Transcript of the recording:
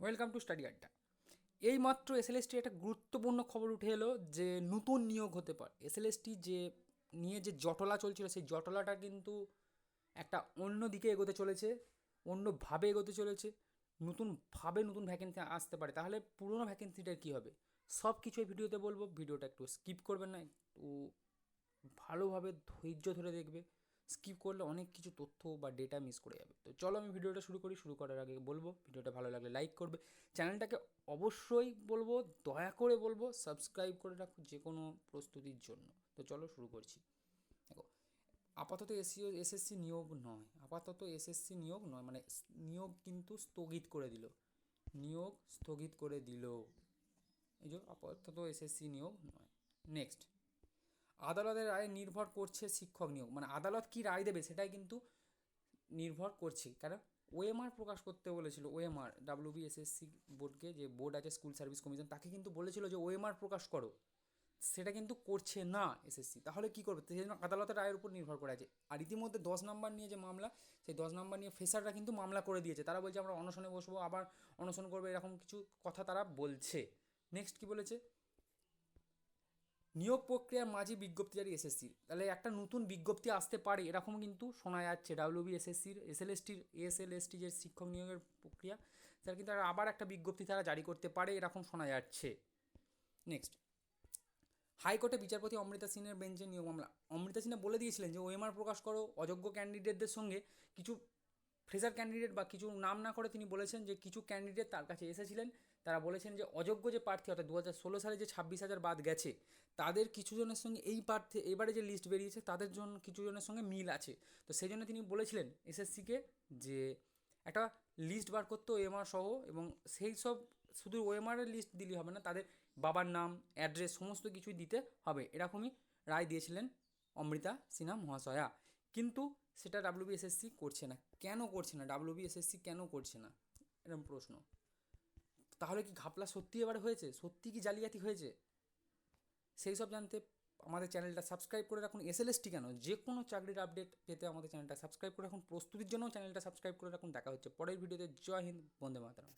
Welcome to study আড্ডা। এই মাত্র এসএলএসটি একটা গুরুত্বপূর্ণ খবর উঠে এলো যে নতুন নিয়োগ হতে পারে। এসএলএসটি যে নিয়ে যে জটলা চলছিল, সেই জটলাটা কিন্তু একটা অন্য দিকে এগোতে চলেছে অন্যভাবে এগোতে চলেছে। নতুনভাবে নতুন ভ্যাকেন্সি আসতে পারে। তাহলে পুরনো ভ্যাকেন্সিটার কী হবে? সব কিছু এই ভিডিওতে বলব। ভিডিওটা একটু স্কিপ করবেন না, একটু ভালোভাবে ধৈর্য ধরে দেখবে। স্কিপ করলে অনেক কিছু তথ্য বা ডেটা মিস করে যাবে। তো চলো আমি ভিডিওটা শুরু করি, শুরু করার আগে বলব, ভিডিওটা ভালো লাগলে লাইক করবে। চ্যানেলটাকে অবশ্যই বলব, দয়া করে বলব সাবস্ক্রাইব করে রাখো যে কোনো প্রস্তুতির জন্য। তো চলো শুরু করছি। দেখো, আপাতত এসিও এসএসসি নিয়োগ নয়। আপাতত এসএসসি নিয়োগ নয় মানে নিয়োগ কিন্তু স্থগিত করে দিল। নিয়োগ স্থগিত করে দিল। এই যে আপাতত এসএসসি নিয়োগ নয়। নেক্সট আদালতের রায়ে নির্ভর করছে শিক্ষক নিয়োগ। মানে আদালত কি রায় দেবে সেটাই কিন্তু নির্ভর করছে। কারণ ওএমআর প্রকাশ করতে বলেছিল ওএমআর ডাব্লিউবিএসএসসি বোর্ডকে যে বোর্ড আছে, স্কুল সার্ভিস কমিশন, তাকে কিন্তু বলেছিল যে ওএমআর প্রকাশ করো। সেটা কিন্তু করছে না এসএসসি তাহলে কী করবে? সেই জন্য আদালতের রায়ের উপর নির্ভর করে আছে। আর ইতিমধ্যে দশ নম্বর নিয়ে যে মামলা, সেই দশ নম্বর নিয়ে ফেসাররা কিন্তু মামলা করে দিয়েছে। তারা বলছে, আমরা অনশনে বসবো, আবার অনশন করবে, এরকম কিছু কথা তারা বলছে। নেক্সট কি বলেছে? নিয়োগ প্রক্রিয়ার মাঝে বিজ্ঞপ্তি জারি এসএসসির তাহলে একটা নতুন বিজ্ঞপ্তি আসতে পারে, এরকম কিন্তু শোনা যাচ্ছে। ডাব্লিউবি এসএসসির এসএলএসটির এসএলএসটি যে শিক্ষক নিয়োগের প্রক্রিয়া, তারা কিন্তু আবার একটা বিজ্ঞপ্তি তারা জারি করতে পারে, এরকম শোনা যাচ্ছে। নেক্সট হাইকোর্টে বিচারপতি অমৃতা সিনের বেঞ্চে নিয়োগ মামলা। অমৃতা সিনহা বলে দিয়েছিলেন যে, ওএমআর প্রকাশ করো, অযোগ্য ক্যান্ডিডেটদের সঙ্গে কিছু ফ্রেজার ক্যান্ডিডেট বা কিছু নাম না করে তিনি বলেছেন যে কিছু ক্যান্ডিডেট তার কাছে এসেছিলেন। তারা বলেছেন যে অযোগ্য যে প্রার্থী, অর্থাৎ দু হাজার ষোলো সালে যে ছাব্বিশ হাজার বাদ গেছে, তাদের কিছু জনের সঙ্গে এই প্রার্থী, এবারে যে লিস্ট বেরিয়েছে, তাদের জন্য কিছু জনের সঙ্গে মিল আছে। তো সেই জন্য তিনি বলেছিলেন এসএসসিকে যে একটা লিস্ট বার করতে ওএমআর সহ এবং সেই সব শুধু ওএমআরের লিস্ট দিলেই হবে না, তাদের বাবার নাম অ্যাড্রেস সমস্ত কিছুই দিতে হবে। এরকমই রায় দিয়েছিলেন অমৃতা সিনহা মহাশয়া। কিন্তু সেটা ডাব্লিউবিএসএসসি করছে না। কেন করছে না? ডাব্লিউবিএসএসসি কেন করছে না? এরকম প্রশ্ন। তাহলে কি ঘাপলা সত্যি এবারে হয়েছে? সত্যি কি জালিয়াতি হয়েছে? সেই সব জানতে আমাদের চ্যানেলটা সাবস্ক্রাইব করে রাখুন। এসএলএসটি কেন? যে কোনো চাকরির আপডেট পেতে আমাদের চ্যানেলটা সাবস্ক্রাইব করে রাখুন। প্রস্তুতির জন্য চ্যানেলটা সাবস্ক্রাইব করে রাখুন। দেখা হচ্ছে পরের ভিডিওতে। জয় হিন্দ, বন্দে মাতারাম।